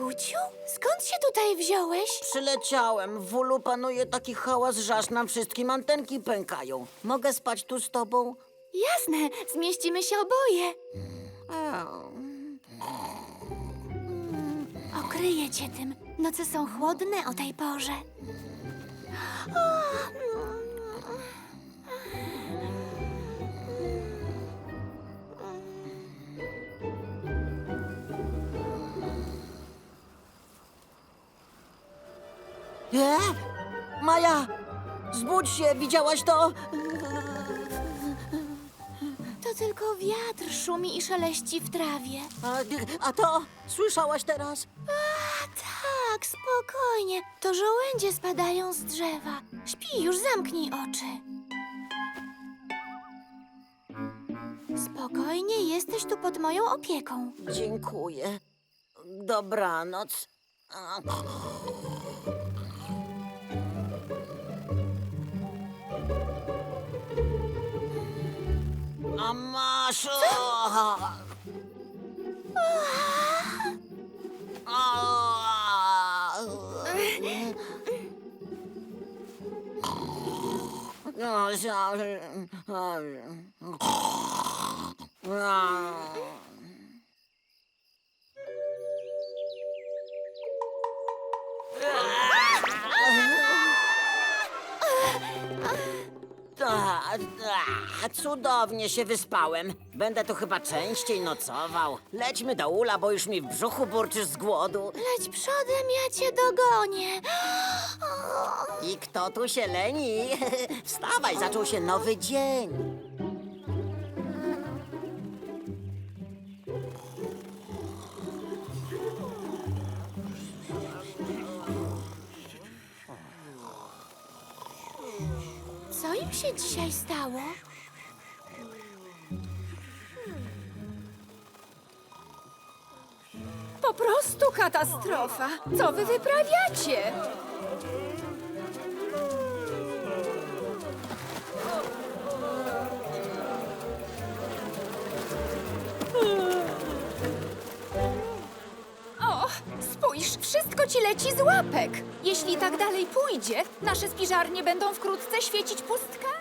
Maciu, skąd się tutaj wziąłeś? Przyleciałem. W ulu panuje taki hałas, że aż nam wszystkim antenki pękają. Mogę spać tu z tobą? Jasne, zmieścimy się oboje. Okryję cię tym. Noce są chłodne o tej porze. E? Maja! Zbudź się, widziałaś to? To tylko wiatr szumi i szeleści w trawie. A, a to? Słyszałaś teraz? A tak, spokojnie. To żołędzie spadają z drzewa. Śpi, już zamknij oczy. Spokojnie, jesteś tu pod moją opieką. Dziękuję. Dobranoc. A, нашого. Ta, ta, cudownie się wyspałem. Będę tu chyba częściej nocował. Lećmy do ula, bo już mi w brzuchu burczysz z głodu. Leć przodem, ja cię dogonię. I kto tu się leni? Wstawaj, zaczął się nowy dzień. Co się dzisiaj stało? Po prostu katastrofa. Co wy wyprawiacie? Spójrz, wszystko ci leci z łapek. Jeśli tak dalej pójdzie, nasze spiżarnie będą wkrótce świecić pustkami.